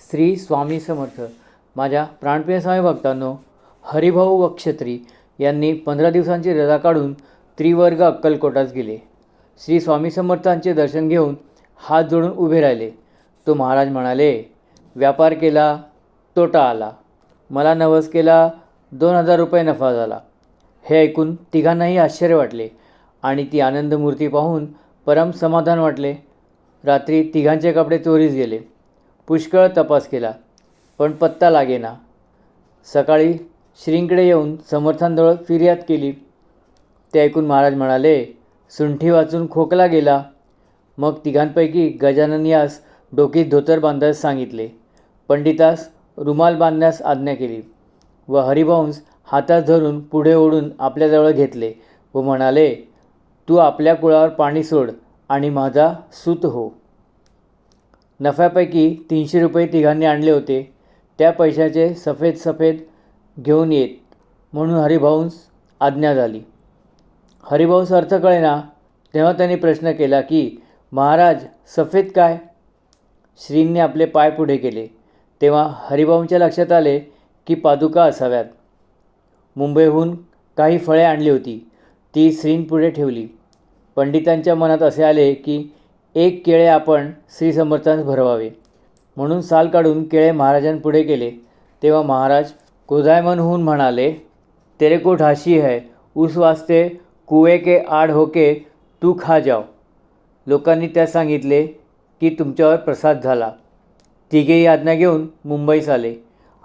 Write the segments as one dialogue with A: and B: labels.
A: श्री स्वामी समर्थ. माझ्या प्राणप्रिय स्वामी भक्तांनो हरिभाऊ वक्षत्री यांनी पंधरा दिवसांची रजा काढून त्रिवर्ग अक्कलकोटास गेले. श्री स्वामी समर्थांचे दर्शन घेऊन हात जोडून उभे राहिले. तो महाराज म्हणाले व्यापार केला तोटा आला. मला नवस केला दोन हजार रुपये नफा झाला. हे ऐकून तिघांनाही आश्चर्य वाटले आणि ती आनंदमूर्ती पाहून परम समाधान वाटले. रात्री तिघांचे कपडे चोरीस गेले. पुष्कळ तपास केला पण पत्ता लागेना. सकाळी श्रींकडे येऊन समर्थांजवळ फिर्याद केली. ते ऐकून महाराज म्हणाले सुंठी वाचून खोकला गेला. मग तिघांपैकी गजानन यास डोकीत धोतर बांधायस सांगितले. पंडितास रुमाल बांधण्यास आज्ञा केली व हरिभाऊंस हातात धरून पुढे ओढून आपल्याजवळ घेतले व म्हणाले तू आपल्या कुळावर पाणी सोड आणि माझा सूत हो. नफ्यापैकी तीनशे रुपये तिघांनी आणले होते. त्या पैशाचे सफेद सफेद घेऊन येत म्हणून हरिभाऊंस आज्ञा झाली. हरिभाऊस अर्थ कळेना तेव्हा त्यांनी प्रश्न केला की महाराज सफेद काय? श्रींनी आपले पाय पुढे केले. तेव्हा हरिभाऊंच्या लक्षात आले की पादुका असाव्यात. मुंबईहून काही फळे आणली होती. ती श्रींपुढे ठेवली. पंडितांच्या मनात असे आले की एक केळे आपण श्री समर्थांस भरवावे. म्हणून साल काढून केळे महाराजांपुढे केले. तेव्हा महाराज क्रोधायमन होऊन म्हणाले तेरे को ढाशी है उस वास्ते कुवे के आड होके तू खा जाओ. लोकांनी त्यास सांगितले की तुमच्यावर प्रसाद झाला. तिघेही आज्ञा घेऊन मुंबईस आले.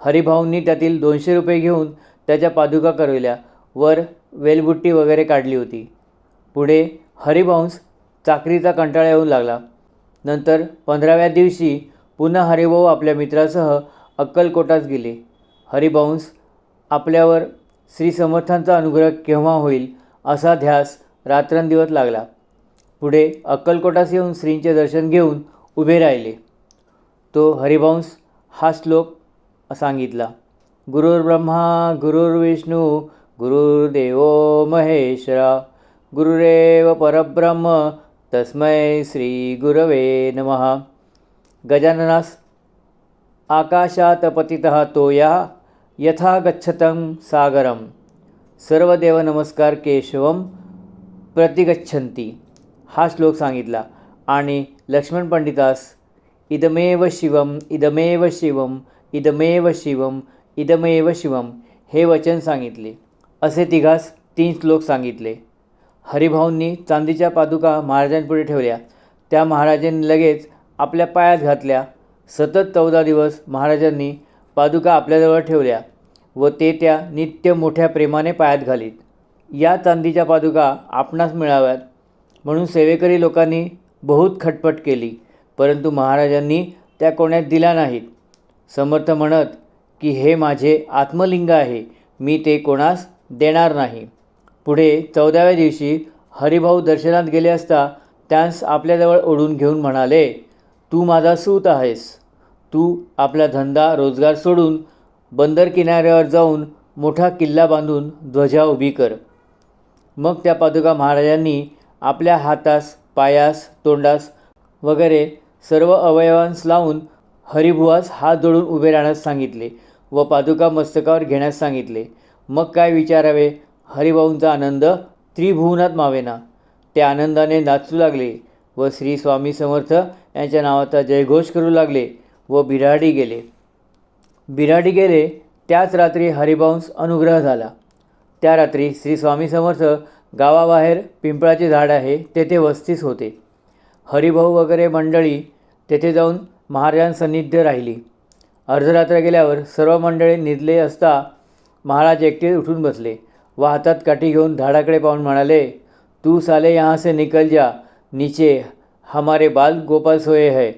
A: हरिभाऊंनी त्यातील दोनशे रुपये घेऊन त्याच्या पादुका करविल्या. वर वेलबुट्टी वगैरे काढली होती. पुढे हरिभाऊंस चाकरीचा कंटाळा येऊन लागला. नंतर पंधराव्या दिवशी पुन्हा हरिभाऊ आपल्या मित्रासह अक्कलकोटात गेले. हरिभाऊंस आपल्यावर श्री समर्थांचा अनुग्रह केव्हा होईल असा ध्यास रात्रंदिवस लागला. पुढे अक्कलकोटास येऊन श्रींचे दर्शन घेऊन उभे राहिले. तो हरिभाऊंस हा श्लोक सांगितला. गुरुर्ब्रह्मा गुरुर्विष्णू गुरुर्देव महेश्वरा गुरुरेव परब्रह्म तस्मै श्री गुरवे नमः। गजाननास आकाशात पतितः तोया यथा गच्छतं सागरं। सर्वदेव नमस्कार केशवम प्रतिगच्छन्ती। हा श्लोक सांगितला. आणि लक्ष्मण पंडितास इदमेव शिवम इदमेव शिवम इदमेव शिवम इदमेव शिवम हे वचन सांगितले. असे तिघास तीन श्लोक सांगितले. हरिभाऊंनी चांदीच्या पादुका महाराजांपुढे ठेवल्या. त्या महाराजांनी लगेच आपल्या पायात घातल्या. सतत चौदा दिवस महाराजांनी पादुका आपल्याजवळ ठेवल्या व ते त्या नित्य मोठ्या प्रेमाने पायात घालीत. या चांदीच्या पादुका आपणास मिळाव्यात म्हणून सेवेकरी लोकांनी बहुत खटपट केली. परंतु महाराजांनी त्या कोण्यात दिल्या नाहीत. समर्थ म्हणत की हे माझे आत्मलिंग आहे. मी ते कोणास देणार नाही. पुढे चौदाव्या दिवशी हरिभाऊ दर्शनात गेले असता त्यांस आपल्याजवळ ओढून घेऊन म्हणाले तू माझा सूत आहेस. तू आपला धंदा रोजगार सोडून बंदर किनाऱ्यावर जाऊन मोठा किल्ला बांधून ध्वजा उभी कर. मग त्या पादुका महाराजांनी आपल्या हातास पायास तोंडास वगैरे सर्व अवयवांस लावून हरिभुवास हात जोडून उभे राहण्यास सांगितले व पादुका मस्तकावर घेण्यास सांगितले. मग काय विचारावे? हरिभाऊंचा आनंद त्रिभुवनात मावेना. त्या आनंदाने नाचू लागले व श्री स्वामी समर्थ यांच्या नावाचा जयघोष करू लागले व बिराडी गेले. बिराडी गेले त्याच रात्री हरिभाऊंस अनुग्रह झाला. त्या रात्री श्री स्वामी समर्थ गावाबाहेर पिंपळाचे झाड आहे तेथे वस्तीस होते. हरिभाऊ वगैरे मंडळी तेथे जाऊन महाराजांसन्निध्य राहिली. अर्धरात्र गेल्यावर सर्व मंडळी निधले असता महाराज एकटे उठून बसले. व हातात काठी घेऊन झाडाकडे पाहून म्हणाले तू साले यहाँ से निकल जा नीचे हमारे बाल गोपाल सोये है.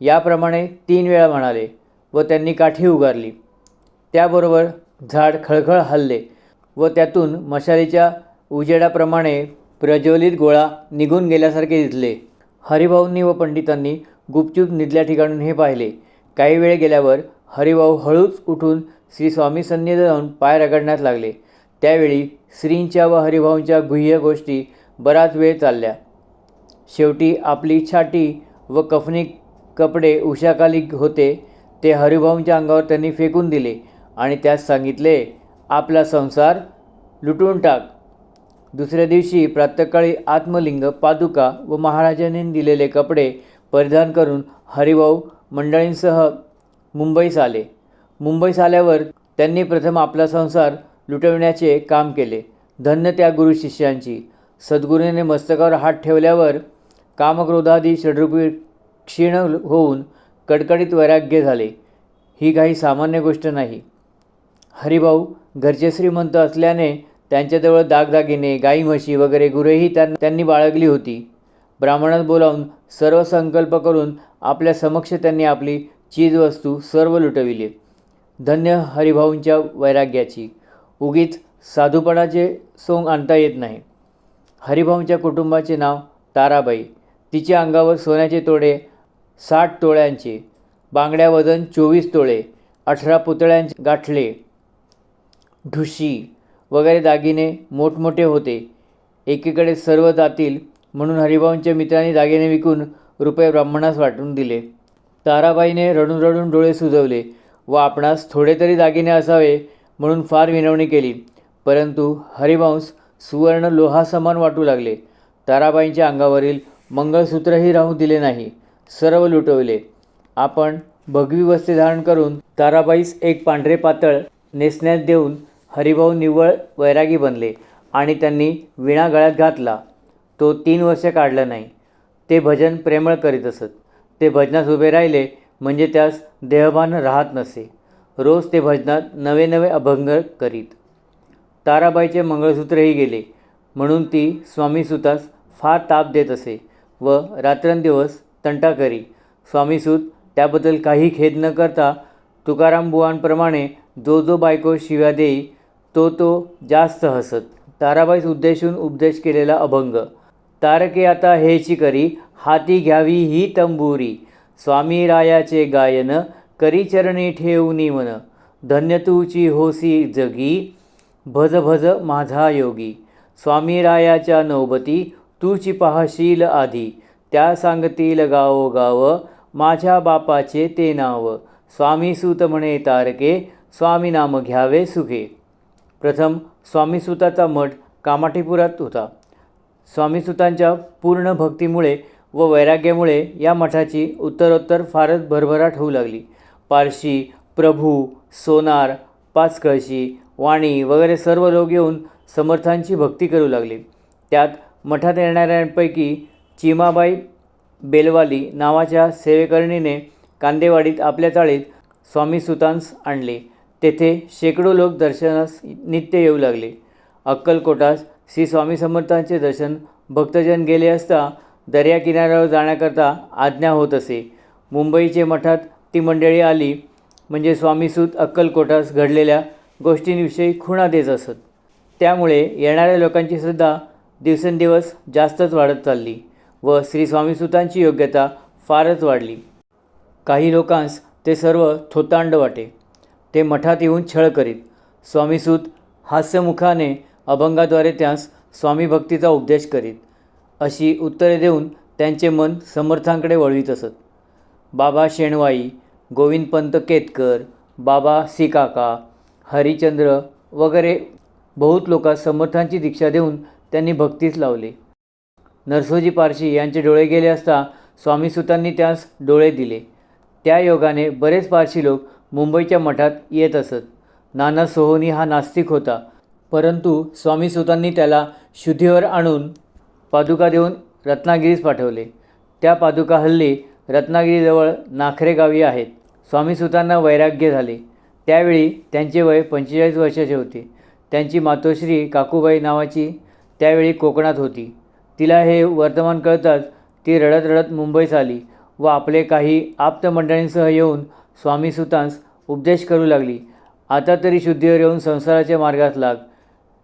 A: याप्रमाणे तीन वेळा म्हणाले व त्यांनी काठी उगारली. त्याबरोबर झाड खळखळ हलले व त्यातून मशालीच्या उजेडाप्रमाणे प्रज्वलित गोळा निघून गेल्यासारखे दिसले. हरिभाऊंनी व पंडितांनी गुपचूप निधल्या ठिकाणून हे पाहिले. काही वेळ गेल्यावर हरिभाऊ हळूच उठून श्री स्वामी सन्निध जाऊन पाय रगडण्यास लागले. त्यावेळी श्रींच्या व हरिभाऊंच्या गुह्य गोष्टी बराच वेळ चालल्या. शेवटी आपली छाटी व कफनी कपडे उशाखाली होते ते हरिभाऊंच्या अंगावर त्यांनी फेकून दिले आणि त्यास सांगितले आपला संसार लुटून टाक. दुसऱ्या दिवशी प्रातःकाळी आत्मलिंग पादुका व महाराजांनी दिलेले कपडे परिधान करून हरिभाऊ मंडळींसह मुंबईस आले. मुंबईस आल्यावर त्यांनी प्रथम आपला संसार लुटविण्याचे काम केले. धन्य त्या गुरु शिष्यांची. सद्गुरूने मस्तकावर हात ठेवल्यावर कामक्रोधादी षडरूपी क्षीण होऊन कडकडीत वैराग्य झाले. ही काही सामान्य गोष्ट नाही. हरिभाऊ घरचे श्रीमंत असल्याने त्यांच्याजवळ दागदागिने गाई म्हशी वगैरे गुरेही त्यां त्यांनी बाळगली होती. ब्राह्मणात बोलावून सर्व संकल्प करून आपल्या समक्ष त्यांनी आपली चीजवस्तू सर्व लुटविली. धन्य हरिभाऊंच्या वैराग्याची. उगीच साधूपणाचे सोंग आणता येत नाही. हरिभाऊंच्या कुटुंबाचे नाव ताराबाई. तिच्या अंगावर सोन्याचे तोडे साठ तोळ्यांचे. बांगड्या वजन चोवीस तोळे. अठरा पुतळ्यांचे गाठले. ढुशी वगैरे दागिने मोठमोठे होते. एकीकडे सर्व जातील म्हणून हरिभाऊंच्या मित्रांनी दागिने विकून रुपये ब्राह्मणास वाटून दिले. ताराबाईने रडून रडून डोळे सुजवले. व आपणास थोडे तरी दागिने असावे म्हणून फार विनवणी केली. परंतु हरिवंश सुवर्ण लोहासमान वाटू लागले. ताराबाईंच्या अंगावरील मंगळसूत्रही राहू दिले नाही. सर्व लुटवले. आपण भगवी वस्ते धारण करून ताराबाईस एक पांढरे पातळ नेसण्यात देऊन हरिभाऊ निव्वळ वैरागी बनले आणि त्यांनी विणा गळ्यात घातला. तो तीन वर्ष काढलं नाही. ते भजन प्रेमळ करीत असत. ते भजनास उभे राहिले म्हणजे त्यास देहभान राहत नसे. रोज ते भजनात नवे नवे अभंग करीत. ताराबाईचे मंगळसूत्रही गेले म्हणून ती स्वामीसुतास फार ताप देत असे व रात्रंदिवस तंटा करी. स्वामीसूत त्याबद्दल काही खेद न करता तुकाराम बुवांप्रमाणे जो जो बायको शिव्या देई तो तो जास्त हसत. ताराबाईस उद्देशून उपदेश केलेला अभंग तारके आता हेची करी हाती घ्यावी ही तंबुरी. स्वामी रायाचे गायन करीचरणी ठेवूनी मन धन्य तुची होसी जगी भज भज माझा योगी. स्वामी रायाच्या नौबती तूची पाहशील आधी. त्या सांगतील गावो गाव माझ्या बापाचे ते नाव. स्वामी म्हणे तारके स्वामी नाम घ्यावे सुखे. प्रथम स्वामीसुताचा मठ कामाठीपुरात होता. स्वामीसुतांच्या पूर्ण भक्तीमुळे व वैराग्यामुळे या मठाची उत्तरोत्तर फारच भरभराट होऊ लागली. पारशी प्रभू सोनार पाचकळशी वाणी वगैरे सर्व लोक येऊन समर्थांची भक्ती करू लागले. त्यात मठात येणाऱ्यांपैकी चिमाबाई बेलवाली नावाच्या सेवेकरणीने कांदेवाडीत आपल्या चाळीत स्वामीसुतांस आणले. तेथे शेकडो लोक दर्शनास नित्य येऊ लागले. अक्कलकोटास श्री स्वामी समर्थांचे दर्शन भक्तजन गेले असता दर्या किनाऱ्यावर जाण्याकरता आज्ञा होत असे. मुंबईचे मठात ती मंडळी आली म्हणजे स्वामीसूत अक्कलकोटास घडलेल्या गोष्टींविषयी खुणा देत असत. त्यामुळे येणाऱ्या लोकांची श्रद्धा दिवसेंदिवस जास्तच वाढत चालली व श्री स्वामीसुतांची योग्यता फारच वाढली. काही लोकांस ते सर्व थोतांड वाटे. ते मठात येऊन छळ करीत. स्वामीसूत हास्यमुखाने अभंगाद्वारे त्यास स्वामी भक्तीचा उपदेश करीत. अशी उत्तरे देऊन त्यांचे मन समर्थांकडे वळवीत असत. बाबा शेणवाई गोविंदपंत केतकर बाबा सिकाका हरिचंद्र वगैरे बहुत लोकांस समर्थांची दीक्षा देऊन त्यांनी भक्तीस लावले. नरसोजी पारशी यांचे डोळे गेले असता स्वामीसुतांनी त्यास डोळे दिले. त्या योगाने बरेच पारशी लोक मुंबईच्या मठात येत असत. नाना सोहोनी हा नास्तिक होता परंतु स्वामीसुतांनी त्याला शुद्धीवर आणून पादुका देऊन रत्नागिरीस पाठवले. त्या पादुका हल्ली रत्नागिरीजवळ नाखरे गावी आहेत. स्वामीसुतांना वैराग्य झाले. त्यावेळी त्यांचे वय पंचेचाळीस वर्षाचे होते. त्यांची मातोश्री काकूबाई नावाची त्यावेळी कोकणात होती. तिला हे वर्तमान कळताच ती रडत रडत मुंबईस आली व आपले काही आप्तमंडळींसह येऊन स्वामीसुतांस उपदेश करू लागली. आता तरी शुद्धीवर येऊन संसाराच्या मार्गात लाग.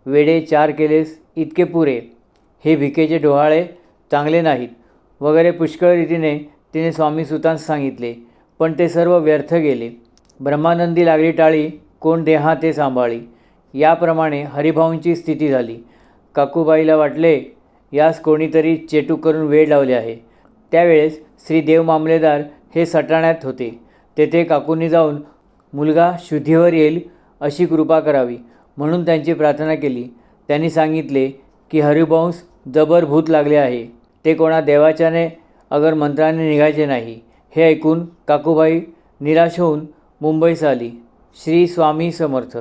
A: वेडे चार केलेस इतके पुरे. हे भिकेचे डोहाळे चांगले नाहीत. वगैरे पुष्कळ रीतीने तिने स्वामी सुतांस सांगितले पण ते सर्व व्यर्थ गेले. ब्रह्मानंदी लागली टाळी कोण देहा ते सांभाळी. याप्रमाणे हरिभाऊंची स्थिती झाली. काकूबाईला वाटले यास कोणीतरी चेटूक करून वेळ लावले आहे. त्यावेळेस श्री देव मामलेदार हे सटाण्यात होते. तेथे काकूंनी जाऊन मुलगा शुद्धीवर येईल अशी कृपा करावी. म्हणून त्यांची प्रार्थना केली. त्यांनी सांगितले की हरिवंश जबर भूत लागले आहे. ते कोणा देवाच्याने अगर मंत्राने निघायचे नाही. हे ऐकून काकूबाई निराश होऊन मुंबईस आली. श्री स्वामी समर्थ.